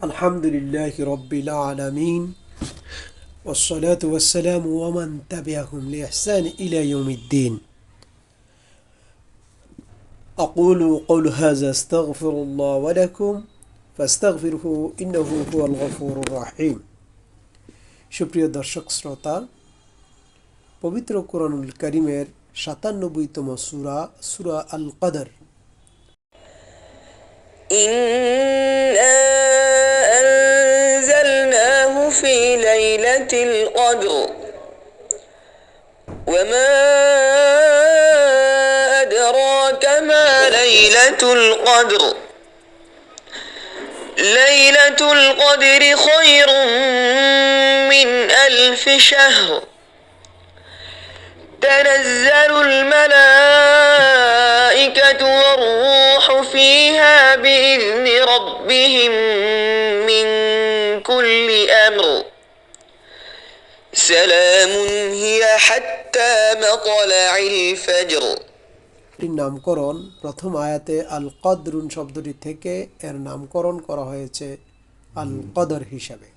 الحمد لله رب العالمين والصلاة والسلام ومن تبعهم لإحسان إلى يوم الدين أقول قول هذا استغفر الله ولكم فاستغفره إنه هو الغفور الرحيم সুপ্রিয় দর্শক শ্রোতা পবিত্র কোরআনুল করিমের সাতানব্বইতম সুরা সুরা আল কদর إنا أنزلناه في ليلة القدر. وما أدراك ما ليلة القدر. ليلة القدر خير من ألف شهر. تنزل الملائكة والروح فيها بإذن ربهم من كل أمر سلام هي حتى مطلع الفجر এটির নামকরণ প্রথম আয়াতে আল কদরুন শব্দটি থেকে এর নামকরণ করা হয়েছে আল কদর হিসাবে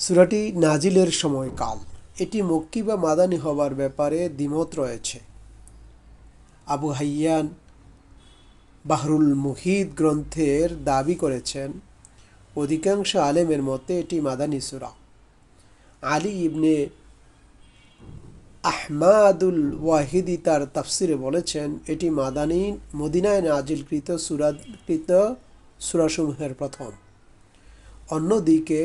সুরাটি নাজিলের সময়কাল এটি মক্কি বা মাদানি হবার ব্যাপারে দ্বিমত রয়েছে। আবু হাইয়ান বাহরুল মুহিদ গ্রন্থের দাবি করেছেন, অধিকাংশ আলেমের মতে এটি মাদানি সুরা। আলী ইবনে আহমাদুল ওয়াহিদি তার তাফসিরে বলেছেন, এটি মাদানী মদিনায় নাজিলকৃত সুরাকৃত সুরাসমূহের প্রথম। অন্যদিকে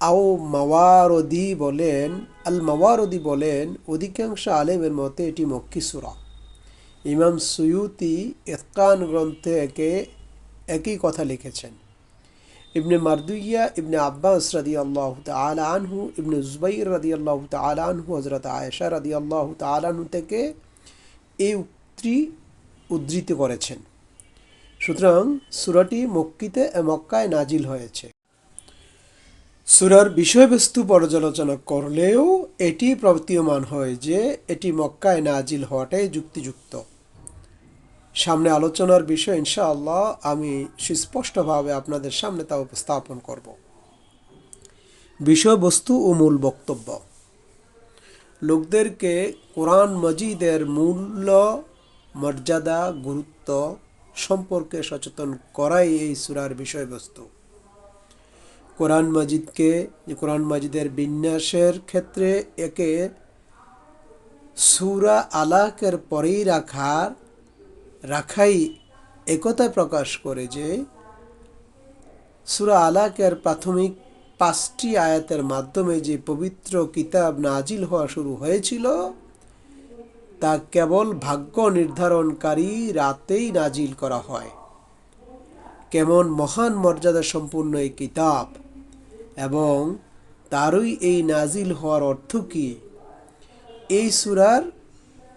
আও মাওয়ারদি বলেন, আল মাওয়ারদি বলেন, অধিকাংশ আলেমের মতে এটি মক্কি সুরা। ইমাম সুয়ুতি ইতকান গ্রন্থে একে একই কথা লিখেছেন। ইবনে মারদুইয়া, ইবনে আব্বাস রাদি আল্লাহ আনহু, ইবনে জুবাইর রাদি আল্লাহ আনহু হজরত আয়েশা রাদি আল্লাহ তালাহু থেকে এই উক্তি উদ্ধৃত করেছেন। সুতরাং সুরাটি মক্কিতে মক্কায় নাজিল হয়েছে। সুরার বিষয়বস্তু পর্যালোচনা করলেও এটি প্রতীয়মান হয় যে এটি মক্কায় নাজিল হওয়াটাই যুক্তিযুক্ত। সামনে আলোচনার বিষয়, ইনশাআল্লাহ, আমি সুস্পষ্টভাবে আপনাদের সামনে তা উপস্থাপন করব। বিষয়বস্তু ও মূল বক্তব্য। লোকদেরকে কোরআন মজিদের মূল্য, মর্যাদা, গুরুত্ব সম্পর্কে সচেতন করাই এই সুরার বিষয়বস্তু। কোরআন মাজিদকে, কোরআন মাজিদের বিন্যাসের ক্ষেত্রে একে সুরা আলাকের পরেই রাখার, রাখাই একথা প্রকাশ করে যে সুরা আলাকের প্রাথমিক পাঁচটি আয়াতের মাধ্যমে যে পবিত্র কিতাব নাজিল হওয়া শুরু হয়েছিল, তা কেবল ভাগ্য নির্ধারণকারী রাতেই নাজিল করা হয়। কেমন মহান মর্যাদা সম্পূর্ণ এই কিতাব। এবং তারই এই নাজিল হওয়ার অর্থ কি? এই সুরার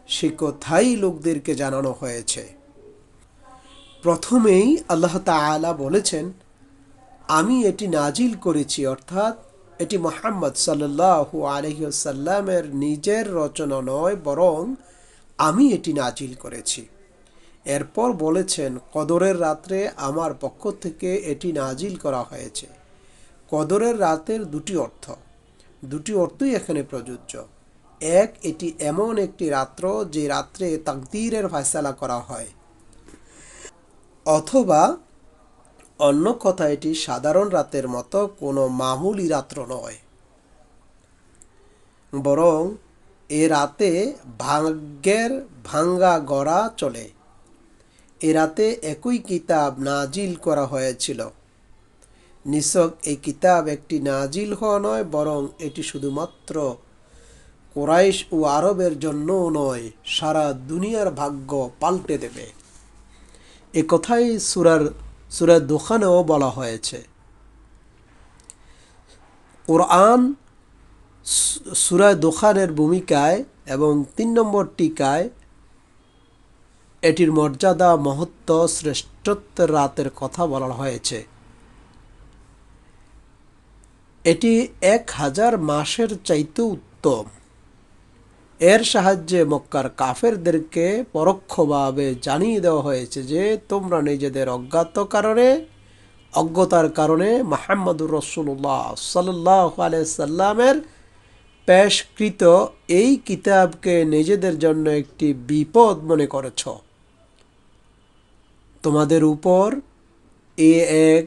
সে কথাই লোকদেরকে জানানো হয়েছে। প্রথমেই আল্লাহ তালা বলেছেন, আমি এটি নাজিল করেছি। অর্থাৎ এটি মোহাম্মদ সাল্লাহ আলহিসাল্লামের নিজের রচনা নয়, বরং আমি এটি নাজিল করেছি। এরপর বলেছেন, কদরের রাত্রে আমার পক্ষ থেকে এটি নাজিল করা হয়েছে। কদরের রাতের দুটি অর্থ। দুটি অর্থই এখানে প্রযোজ্য। এক, এটি এমন একটি রাত্র যে রাত্রে তাকদীরের ফয়সালা করা হয়। অথবা, অন্য কথা, এটি সাধারণ রাতের মতো কোনো মামুলি রাত্র নয়। বরং, এ রাতে ভাগ্যের ভাঙ্গা গড়া চলে। এ রাতে একই কিতাব নাজিল করা হয়েছিল। নিছক এই কিতাব একটি নাজিল হওয়া নয়, বরং এটি শুধুমাত্র কোরাইশ ও আরবের জন্যও নয়, সারা দুনিয়ার ভাগ্য পাল্টে দেবে। এ কথাই সুরার সুরার দোকানেও বলা হয়েছে। কোরআন সুরায় দোকানের ভূমিকায় এবং তিন নম্বর টিকায় এটির মর্যাদা, মহত্ব, শ্রেষ্ঠত্বের রাতের কথা বলা হয়েছে। এটি এক হাজার মাসের চাইতে উত্তম। এর সাহায্যে মক্কার কাফেরদেরকে পরোক্ষভাবে জানিয়ে দেওয়া হয়েছে যে, তোমরা নিজেদের অজ্ঞাত কারণে, অজ্ঞতার কারণে মাহমুদুর রসুল্লাহ সাল্লাহ সাল্লামের পেশকৃত এই কিতাবকে নিজেদের জন্য একটি বিপদ মনে করেছ। তোমাদের উপর এ এক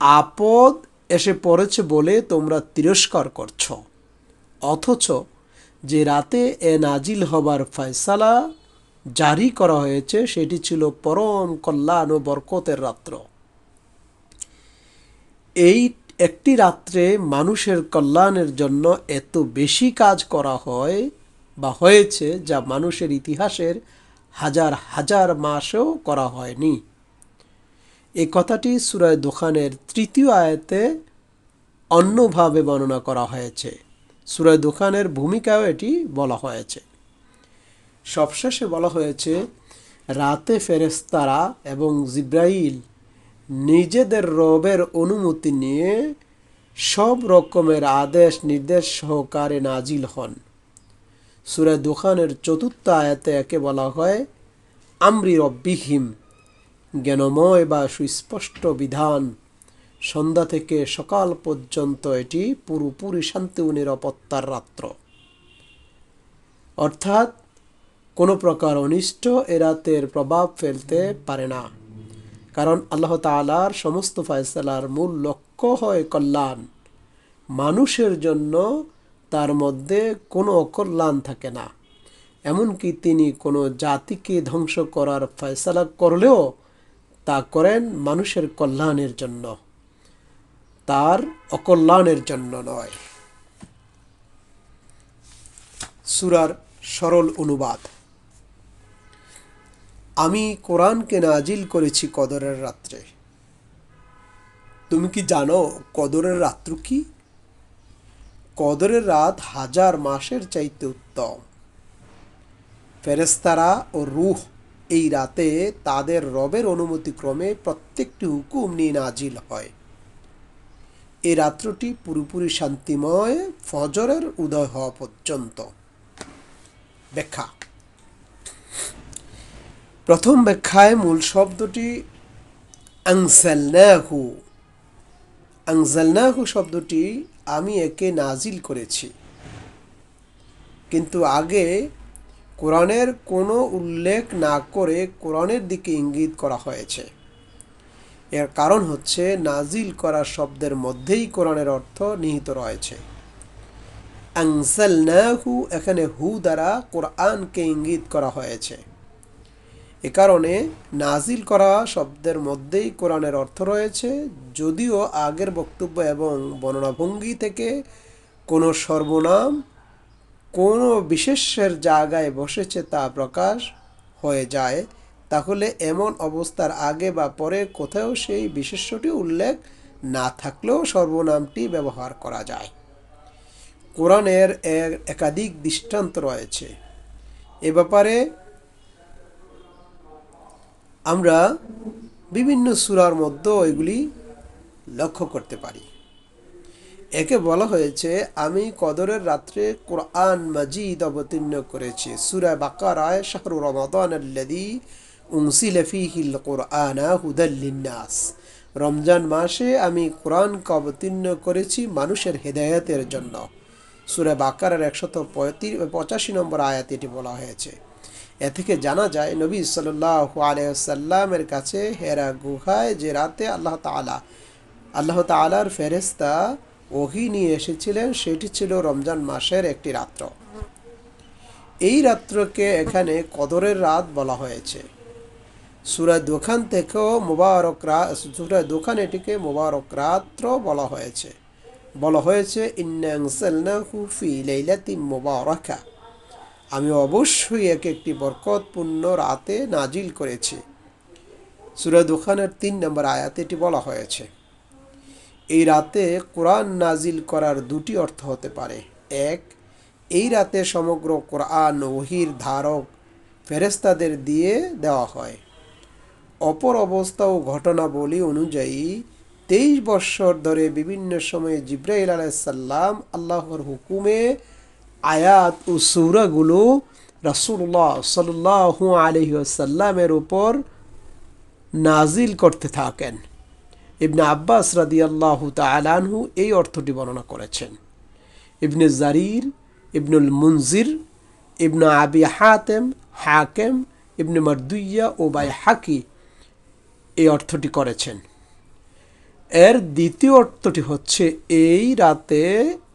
আপদ এসে পড়েছে বলে তোমরা তিরস্কার করছ। অথচ যে রাতে এ নাজিল হবার ফয়সালা জারি করা হয়েছে, সেটি ছিল পরম কল্যাণ ও বরকতের রাত্র। এই একটি রাত্রে মানুষের কল্যাণের জন্য এত বেশি কাজ করা হয় বা হয়েছে, যা মানুষের ইতিহাসের হাজার হাজার মাসেও করা হয়নি। এই কথাটি সুরায় দোকানের তৃতীয় আয়াতে অন্যভাবে বর্ণনা করা হয়েছে। সুরায় দোকানের ভূমিকাও এটি বলা হয়েছে। সবশেষে বলা হয়েছে, রাতে ফেরেস্তারা এবং জিব্রাইল নিজেদের রবের অনুমতি নিয়ে সব রকমের আদেশ, নির্দেশ সহকারে নাজিল হন। সুরে দোকানের চতুর্থ আয়াতে একে বলা হয়, আমরি রব্বিহিম। জ্ঞানময় বা সুস্পষ্ট বিধান। সন্ধ্যা থেকে সকাল পর্যন্ত এটি পুরোপুরি শান্তি ও নিরাপত্তার রাত্র। অর্থাৎ, কোনো প্রকার অনিষ্ট এ রাতের প্রভাব ফেলতে পারে না। কারণ আল্লাহ তালার সমস্ত ফয়সালার মূল লক্ষ্য হয় কল্যাণ। মানুষের জন্য তার মধ্যে কোনো অকল্যাণ থাকে না। এমনকি তিনি কোনো জাতিকে ধ্বংস করার ফয়সালা করলেও তা করেন মানুষের কল্যাণের জন্য। তার অকল্যাণের জন্য নয়। সুরার সরল অনুবাদ। আমি কোরআনকে নাজিল করেছি কদরের রাত্রে। তুমি কি জানো কদরের রাত্র কি? কদরের রাত হাজার মাসের চাইতে উত্তম। ফেরেস্তারা ও রুহ এই রাতে তাদের রবের অনুমতিক্রমে প্রত্যেকটি হুকুম নিয়ে নাজিল হয়। এই রাত্রটি পুরোপুরি শান্তিময়, ফজরের উদয় হওয়া পর্যন্ত। ব্যাখ্যা। প্রথম ব্যাখ্যায় মূল শব্দটি আংসালনাহু। আংজালনাহু শব্দটি আমি একে নাজিল করেছি। কিন্তু আগে কোরআনের কোনো উল্লেখ না করে কোরআনের দিকে ইঙ্গিত করা হয়েছে। এর কারণ হচ্ছে নাজিল করা শব্দের মধ্যেই কোরআনের অর্থ নিহিত রয়েছে। আংসালনাহু এখানে হু দ্বারা কোরআনকে ইঙ্গিত করা হয়েছে। এ কারণে নাজিল করা শব্দের মধ্যেই কোরআনের অর্থ রয়েছে, যদিও আগের বক্তব্য এবং বর্ণনাভঙ্গি থেকে কোনো সর্বনাম কোনো বিশেষের জায়গায় বসেছে তা প্রকাশ হয়ে যায়, তাহলে এমন অবস্থার আগে বা পরে কোথাও সেই বিশেষ্যটি উল্লেখ না থাকলেও সর্বনামটি ব্যবহার করা যায়। কোরআনের একাধিক দৃষ্টান্ত রয়েছে। এ ব্যাপারে আমরা বিভিন্ন সুরার মধ্যে এগুলি লক্ষ্য করতে পারি। একে বলা হয়েছে, আমি কদরের রাত্রে কোরআন মাজিদ অবতীর্ণ করেছি। সুরা বাকারায় শাহরু রমাদান আল্লাদি উংসিল ফিহিল কোরআনা হুদাল্লিনাস রমজান মাসে আমি কোরআনকে অবতীর্ণ করেছি মানুষের হেদায়তের জন্য। সুরা বাকারের একশত পঁয়ত্রিশ পঁচাশি নম্বর আয়াত এটি বলা হয়েছে। এ থেকে জানা যায়, নবী সাল্লাহ আলাইসাল্লামের কাছে হেরা গুহায় যে রাতে আল্লাহ তালা আল্লাহ তালার ফেরেস্তা ওহি নিয়ে এসেছিলেন, সেটি ছিল রমজান মাসের একটি রাত্র। এই রাত্রকে এখানে কদরের রাত বলা হয়েছে। সুরায় দোকান থেকেও মোবারক রাত সুরায় দোকান এটিকে মোবারক রাত্র বলা হয়েছে। বলা হয়েছে মোবারকা। আমি অবশ্যই এক একটি বরকতপূর্ণ রাতে নাজিল করেছি। সুরা দোকানের তিন নম্বর আয়াতে এটি বলা হয়েছে। এই রাতে কোরআন নাজিল করার দুটি অর্থ হতে পারে। এক, এই রাতে সমগ্র কোরআন ওহির ধারক ফেরেস্তাদের দিয়ে দেওয়া হয়। অপর অবস্থা ও ঘটনাবলী অনুযায়ী, তেইশ বৎসর ধরে বিভিন্ন সময়ে জিব্রাইল আলাইসাল্লাম আল্লাহর হুকুমে আয়াত ও সৌরাগুলো রাসুল্লাহ সাল্লাহ আলহি আসাল্লামের উপর নাজিল করতে থাকেন। ইবনে আব্বাস রাদিয়াল্লাহু তালানহু এই অর্থটি বর্ণনা করেছেন। ইবনে জারির, ইবনুল মুনজির, ইবনু আবি হাতেম, হাকেম, ইবনে মারদুইয়া ও বাই হাকি এই অর্থটি করেছেন। এর দ্বিতীয় অর্থটি হচ্ছে এই রাতে,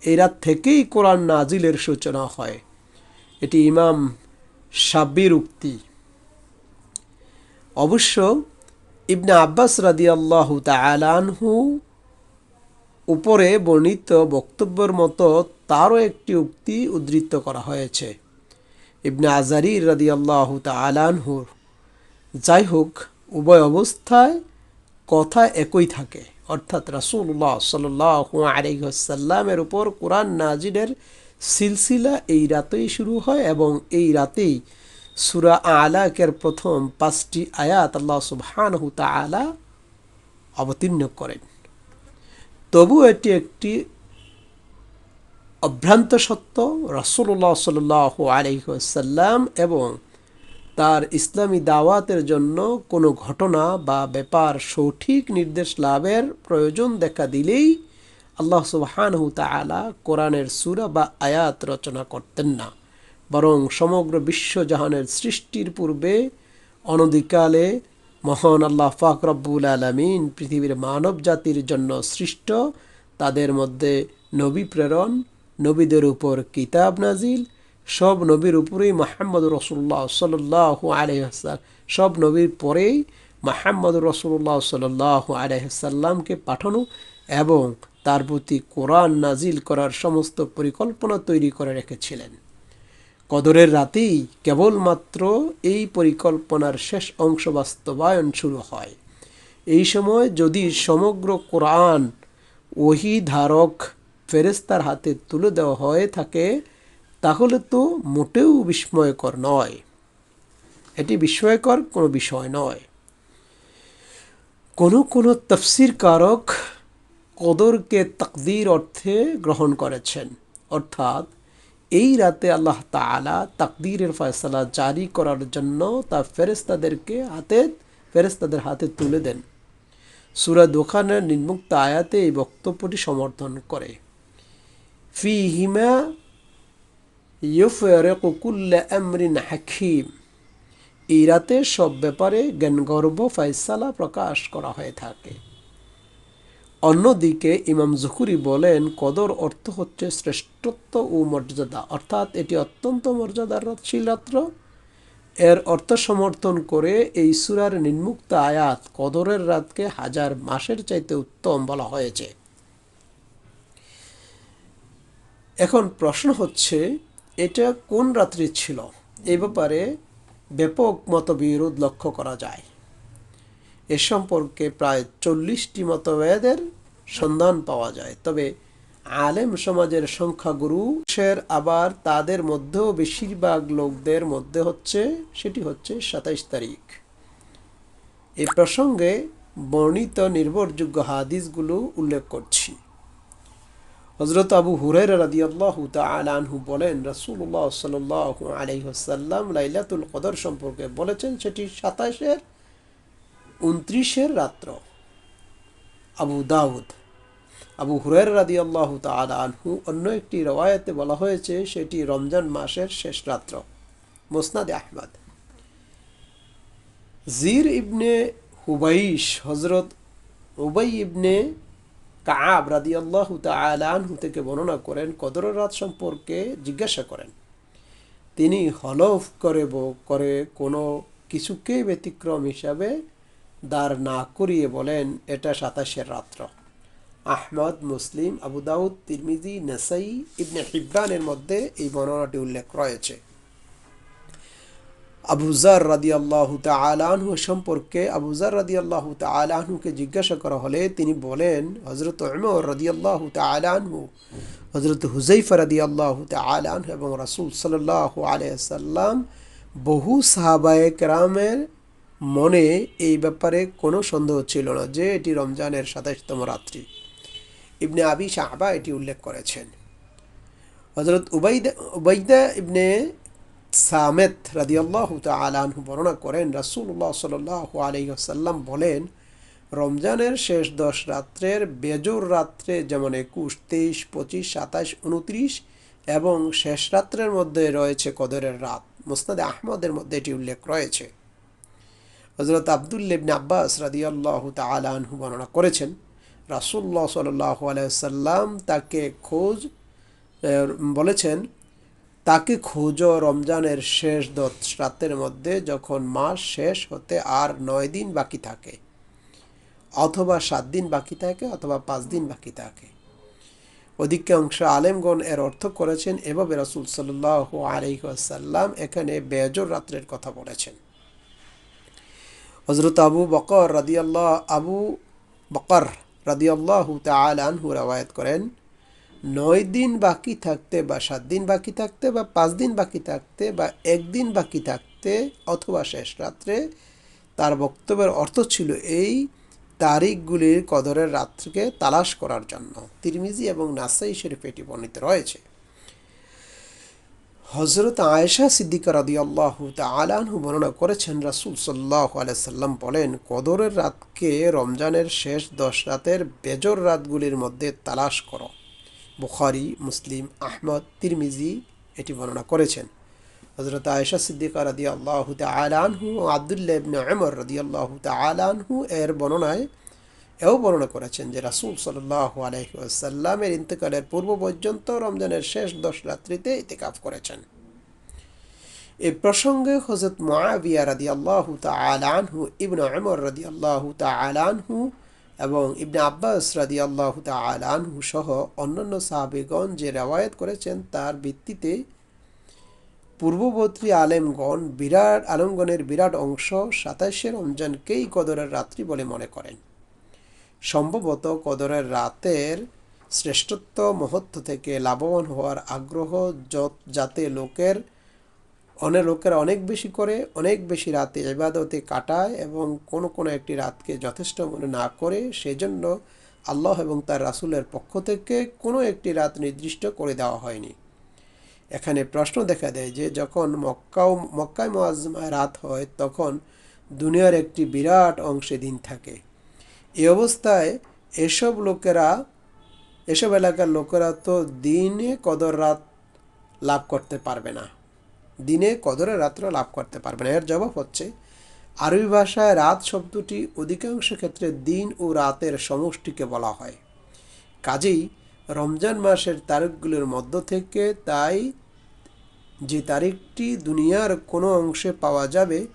এই রাত থেকেই কোরআন নাজিলের সূচনা হয়। এটি ইমাম সাব্বির উক্তি। অবশ্য ইবনে আব্বাস রাদিয়াল্লাহ তালানহু উপরে বর্ণিত বক্তব্যের মতো তারও একটি উক্তি উদ্ধৃত করা হয়েছে। ইবনে আজারি রাদিয়াল্লাহ তালানহুর যাই হোক উভয় অবস্থায় কথা একই থাকে। অর্থাৎ রাসুল্লাহ সাল্লাহ আলিহাসাল্লামের উপর কোরআন নাজিরের সিলসিলা এই রাতেই শুরু হয় এবং এই রাতেই সুরা আলাকের প্রথম পাঁচটি আয়াত আল্লাহ সুবহানহু তালা অবতীর্ণ করেন। তবু এটি একটি অভ্রান্ত সত্য। রাসুল্লাহ সাল্লাহ আলহিহাসাল্লাম এবং তার ইসলামী দাওয়াতের জন্য কোনো ঘটনা বা ব্যাপার সঠিক নির্দেশ লাভের প্রয়োজন দেখা দিলেই আল্লাহ সুবাহানহু তালা কোরআনের সুরা বা আয়াত রচনা করতেন না। বরং সমগ্র বিশ্বজাহানের সৃষ্টির পূর্বে, অনধিকালে মহান আল্লাহ ফাক রব্বুল আলমিন পৃথিবীর মানব জাতির জন্য সৃষ্ট, তাদের মধ্যে নবী প্রেরণ, নবীদের উপর কিতাব নাজিল সব নবীর উপরেই মাহমদ রসুল্লাহ সাল্লাহ আলহাম সব নবীর পরেই মাহমদ রসুল্লাহ সাল্লাহ আলহামকে পাঠানো এবং তার প্রতি কোরআন নাজিল করার সমস্ত পরিকল্পনা তৈরি করে রেখেছিলেন। কদরের রাতেই কেবলমাত্র এই পরিকল্পনার শেষ অংশ বাস্তবায়ন শুরু হয়। এই সময় যদি সমগ্র কোরআন ওহি ধারক ফেরেস্তার হাতে তুলে দেওয়া হয়ে থাকে, তাহলে তো মোটেও বিস্ময়কর নয়। এটি বিস্ময়কর কোনো বিষয় নয়। কোনো কোনো তফসির কারক কদরকে তাকদির অর্থে গ্রহণ করেছেন। অর্থাৎ এই রাতে আল্লাহ তালা তাকদীরের ফয়সলা জারি করার জন্য তা ফেরেস্তাদেরকে হাতে ফেরেস্তাদের হাতে তুলে দেন। সুরা দোকানের নির্মুক্ত আয়াতে এই বক্তব্যটি সমর্থন করে। ফি হিমা ইউফেরকুল্লা আমরিন হাকিম। এই রাতে সব ব্যাপারে জ্ঞানগর্ব ফয়সালা প্রকাশ করা হয়ে থাকে। অন্যদিকে ইমাম জুকুরি বলেন, কদর অর্থ হচ্ছে শ্রেষ্ঠত্ব ও মর্যাদা। অর্থাৎ এটি অত্যন্ত মর্যাদাশীল রাত্র। এর অর্থ সমর্থন করে এই সুরার নির্মুক্ত আয়াত কদরের রাতকে হাজার মাসের চাইতে উত্তম বলা হয়েছে। এখন প্রশ্ন হচ্ছে, এটা কোন রাত্রি ছিল? এই ব্যাপারে ব্যাপক মতবিরোধ লক্ষ্য করা যায়। এ সম্পর্কে প্রায় চল্লিশটি মতভেদের সন্ধান পাওয়া যায়। তবে আলেম সমাজের সংখ্যাগুরু শের আবার তাদের মধ্যেও বেশিরভাগ লোকদের মধ্যে হচ্ছে, সেটি হচ্ছে সাতাইশ তারিখ। এই প্রসঙ্গে বর্ণিত নির্ভরযোগ্য হাদিসগুলো উল্লেখ করছি। হজরত আবু হুরের রাদি আল্লাহ আনহু বলেন রাসুল্লাহ সাল লাইলাতুল কদর সম্পর্কে বলেছেন, সেটি সাতাশের উনত্রিশের রাত্র। আবু দাউদ, আবু হুরের রাদি আল্লাহ আনহু, অন্য একটি রওয়ায়তে বলা হয়েছে, সেটি রমজান মাসের শেষ রাত্র। মোসনাদ আহমদ। জির ইবনে হুবাইশ হজরত উবাই ইবনে কাব রাদি আল্লাহ আনহু থেকে বর্ণনা করেন কদর রাত সম্পর্কে জিজ্ঞাসা করেন। তিনি হলফ করে করে কোনো কিছুকে ব্যতিক্রম হিসাবে দাঁড় না করিয়ে বলেন, এটা সাতাশের রাত্র। আহমদ, মুসলিম, আবু দাউদ, তিরমিজি, নেসাই, ইবনে হিব্রানের মধ্যে এই বর্ণনাটি উল্লেখ রয়েছে। আবুজার রাদি আল্লাহ তালাহু সম্পর্কে আবুজার রাদি আল্লাহ তালাহুকে জিজ্ঞাসা করা হলে তিনি বলেন হজরত উমর রাদি আল্লাহ তালাহু হজরত হুজাইফা রাদি আল্লাহ তালাহ এবং রাসুল সাল্লাহ আলিয়াল্লাম বহু সাহাবায়ে কেরামের মনে এই ব্যাপারে কোনো সন্দেহ ছিল না যে এটি রমজানের সাতাশতম রাত্রি। ইবনে আবি শাহবা এটি উল্লেখ করেছেন। হজরত উবাইদা উবাইদা ইবনে সামেত রাদিয়াল্লাহ তালাহু বর্ণনা করেন রাসুল্লাহ সাল আলহিহাসাল্লাম বলেন, রমজানের শেষ দশ রাত্রের বেজোর রাত্রে যেমন একুশ, তেইশ, পঁচিশ, সাতাশ, উনত্রিশ এবং শেষ রাত্রের মধ্যে রয়েছে কদরের রাত। মুস্তাদে আহমদের মধ্যে এটি উল্লেখ রয়েছে। হজরত আবদুল্লিবনে আব্বাস রাদিয়াল্লাহ তালাহু বর্ণনা করেছেন রাসুল্লাহ সাল্লাহ আলাইসাল্লাম তাকে খোঁজ বলেছেন, তাকে খোঁজো রমজানের শেষ দশ রাতের মধ্যে যখন মাস শেষ হতে আর নয় দিন বাকি থাকে, অথবা সাত দিন বাকি থাকে অথবা পাঁচ দিন বাকি থাকে। অধিকাংশ আলেমগণ এর অর্থ করেছেন, এভাবে রাসুল সাল্লাহ আলহিহাসাল্লাম এখানে বেজর রাত্রের কথা বলেছেন। হজরত আবু বকর রাদিয়াল্লাহ, আবু বকর রাদিয়াল্লাহু তালানহু রাওয়ায়াত করেন, নয় দিন বাকি থাকতে বা সাত দিন বাকি থাকতে বা পাঁচ দিন বাকি থাকতে বা একদিন বাকি থাকতে অথবা শেষ রাত্রে, তার বক্তব্যের অর্থ ছিল এই তারিখগুলির কদরের রাত্রিকে তালাশ করার জন্য। তিরমিজি এবং নাসাই শরীফ এটি বর্ণিত রয়েছে। হজরত আয়েশা সিদ্দিকা রাদি আল্লাহ তালানহু বর্ণনা করেছেন, রাসুল সাল্লাহ সাল্লাম বলেন, কদরের রাতকে রমজানের শেষ দশ রাতের বেজর রাতগুলির মধ্যে তালাশ করো। বুখারি, মুসলিম, আহমদ, তিরমিজি এটি বর্ণনা করেছেন। হজরত আয়েশা সিদ্দিকা রাদি আল্লাহ তালানহু ও আবদুল্লাহ ইবনে আমর রাদি আল্লাহ তালানহু এর বর্ণনায় এও বর্ণনা করেছেন যে রাসুল সাল্লাহ আলহিসাল্লামের ইন্তেকালের পূর্ব পর্যন্ত রমজানের শেষ দশ রাত্রিতে ইতিকাফ করেছেন। এ প্রসঙ্গে হজরত মুআবিয়া রাদি আল্লাহ তা তালানহু ইবন আমর রাদি আল্লাহ তালানহু এবং ইবনে আব্বাস রাদি আল্লাহ তালানহু সহ অন্যান্য সাহাবিগণ যে রেওয়ায়ত করেছেন তার ভিত্তিতে পূর্ববর্তী আলেমগণ বিরাট আলমগণের বিরাট অংশ সাতাশে রমজানকেই কদরের রাত্রি বলে মনে করেন। সম্ভবত কদরের রাতের শ্রেষ্ঠত্ব মহত্ব থেকে লাভবান হওয়ার আগ্রহ যত লোকের অনেক লোকেরা অনেক বেশি করে, অনেক বেশি রাতে ইবাদতে কাটায় এবং কোনো কোনো একটি রাতকে যথেষ্ট মনে না করে, সেজন্য আল্লাহ এবং তার রাসুলের পক্ষ থেকে কোনো একটি রাত নির্দিষ্ট করে দেওয়া হয়নি। এখানে প্রশ্ন দেখা দেয় যে যখন মক্কাও মক্কায় মোয়াজ্জমায় রাত হয়, তখন দুনিয়ার একটি বিরাট অংশে দিন থাকে। এই অবস্থায় এসব লোকেরা, এসব এলাকার লোকেরা তো দিনে কদর রাত লাভ করতে পারবে না। দিনে কদরের রাত্র লাভ করতে পারবে না। এর জবাব হচ্ছে, আরবি ভাষায় রাত শব্দটি অধিকাংশ ক্ষেত্রে দিন ও রাতের সমষ্টিকে বলা হয়। কাজেই রমজান মাসের তারিখগুলোর মধ্য থেকে তাই যে তারিখটি দুনিয়ার কোনো অংশে পাওয়া যাবে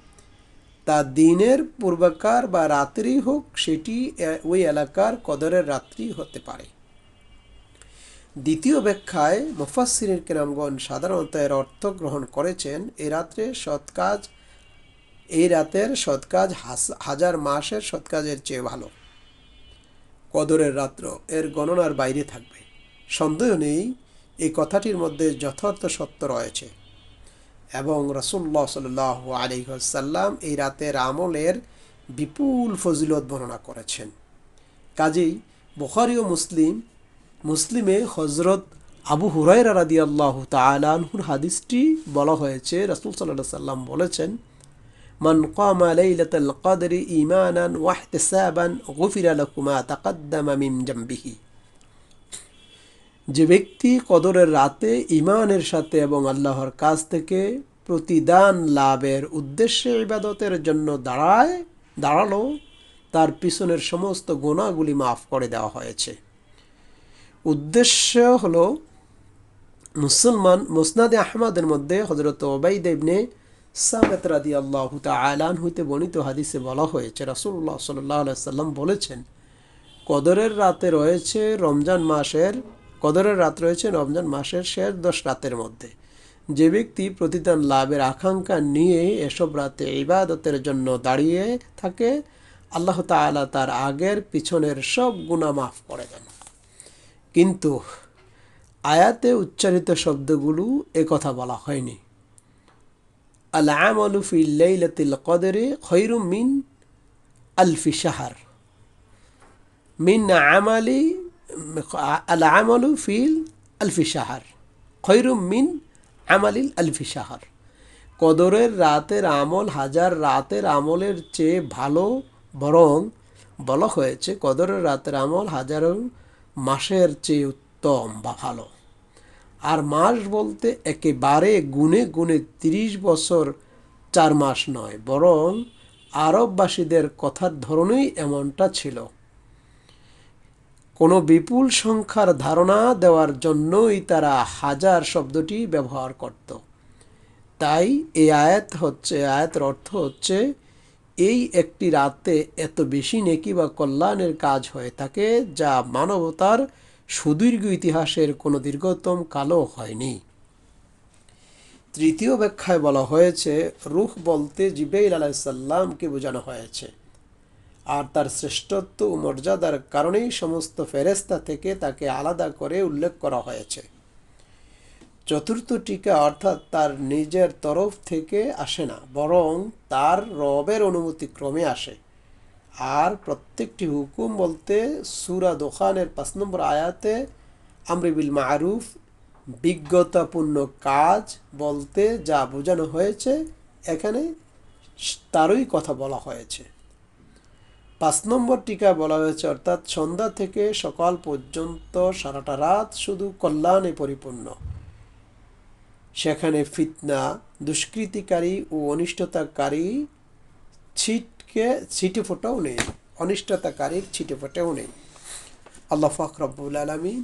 তা দিনের পূর্বাকার বা রাত্রি হোক, সেটি ওই এলাকার কদরের রাত্রি হতে পারে। দ্বিতীয় ব্যাখ্যায় মুফাসসিরের কেরামগণ সাধারণত এর অর্থ গ্রহণ করেছেন, এ রাত্রে সৎ কাজ এই রাতের সৎ কাজ হাজার মাসের সৎ কাজের চেয়ে ভালো। কদরের রাত্র, এর গণনার বাইরে থাকবে। সন্দেহ নেই এই কথাটির মধ্যে যথার্থ সত্য রয়েছে। এবং রসুল্লাহ সাল্লাহ আলিহাসাল্লাম এই রাতের আমলের বিপুল ফজিলত বর্ণনা করেছেন কাজেই বুখারি ও মুসলিম মুসলিমে হজরত আবু হুরাইরা রাদি আল্লাহ তালানহুর হাদিসটি বলা হয়েছে রসুল সাল্লাহ সাল্লাম বলেছেন من قام ليلة القدر إيمانا واحتسابا غفر له ما تقدم من جنبه যে ব্যক্তি কদরের রাতে ইমানের সাথে এবং আল্লাহর কাছ থেকে প্রতিদান লাভের উদ্দেশ্যে ইবাদতের জন্য দাঁড়ায়, দাঁড়াল, তার পিছনের সমস্ত গোনাগুলি মাফ করে দেওয়া হয়েছে। উদ্দেশ্য হলো, মুসলমান মুসনাদে আহমদের মধ্যে হজরত ওবাইদ ইবনে সামেত রাদি আল্লাহ তালান হইতে বর্ণিত হাদিসে বলা হয়েছে রাসুল্লাহ সাল্লাহ সাল্লাম বলেছেন, কদরের রাতে রয়েছে রমজান মাসের কদরের রাত রয়েছে রমজান মাসের শেষ দশ রাতের মধ্যে। যে ব্যক্তি প্রতিদান লাভের আকাঙ্ক্ষা নিয়ে এসব রাতে ইবাদতের জন্য দাঁড়িয়ে থাকে, আল্লাহ তাআলা তার আগের পিছনের সব গুণা মাফ করে দেন। কিন্তু আয়াতে উচ্চারিত শব্দগুলো কথা বলা হয়নি। আল কদরে খৈরুম মিন আলফি শাহার। মিন আমালি আমালু ফিল আলফি শাহার খৈরুম মিন আমালিল আলফি শাহার কদরের রাতের আমল, হাজার রাতের আমলের চেয়ে ভালো বরং বলা হয়েছে, কদরের রাতের আমল হাজারো মাসের চেয়ে উত্তম বা ভালো। আর মাস বলতে একেবারে গুণে গুণে তিরিশ বছর চার মাস নয়, বরং আরববাসীদের কথার ধরনেই এমনটা ছিল। কোনো বিপুল সংখ্যার ধারণা দেওয়ার জন্যই তারা হাজার শব্দটি ব্যবহার করত। তাই এই আয়াত হচ্ছে আয়াতের অর্থ হচ্ছে, এই একটি রাতে এত বেশি নেকি বা কল্যাণের কাজ হয়ে থাকে যা মানবতার সুদীর্ঘ ইতিহাসের কোনো দীর্ঘতম কালও হয়নি। তৃতীয় ব্যাখ্যায় বলা হয়েছে রুখ বলতে জিবেইল আলাইসাল্লামকে বোঝানো হয়েছে। আর তার শ্রেষ্ঠত্ব ও মর্যাদার কারণেই সমস্ত ফেরেস্তা থেকে তাকে আলাদা করে উল্লেখ করা হয়েছে। চতুর্থ টিকা অর্থাৎ তার নিজের তরফ থেকে আসে না, বরং তার রবের অনুমতি ক্রমে আসে। আর প্রত্যেকটি হুকুম বলতে সুরা দোকানের পাঁচ নম্বর আয়াতে আমরিবিল মারুফ, বিজ্ঞতাপূর্ণ কাজ বলতে যা বোঝানো হয়েছে, এখানে তারই কথা বলা হয়েছে। পাঁচ নম্বর টিকা বলা হয়েছে, অর্থাৎ সন্ধ্যা থেকে সকাল পর্যন্ত সারাটা রাত শুধু কল্যাণে পরিপূর্ণ। সেখানে ফিতনা, দুষ্কৃতিকারী ও অনিষ্টতাকারী ছিটকে, ছিটে ফোটাও নেই, অনিষ্টতাকারীর ছিটে ফোটাও নেই। আল্লাহ ফাকরাবুল আলমী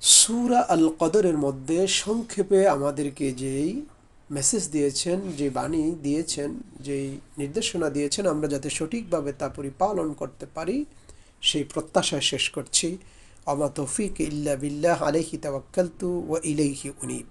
সুরা আল কদরের মধ্যে সংক্ষেপে আমাদেরকে যেই মেসেজ দিয়েছেন, যে বাণী দিয়েছেন যেই নির্দেশনা দিয়েছেন, আমরা যাতে সঠিকভাবে তা পরিপালন করতে পারি, সেই প্রত্যাশা শেষ করছি। আমা তৌফিক ইল্লা বিল্লাহ আলহি তাওয়াক্কালতু ও ইলাইহি উনিব।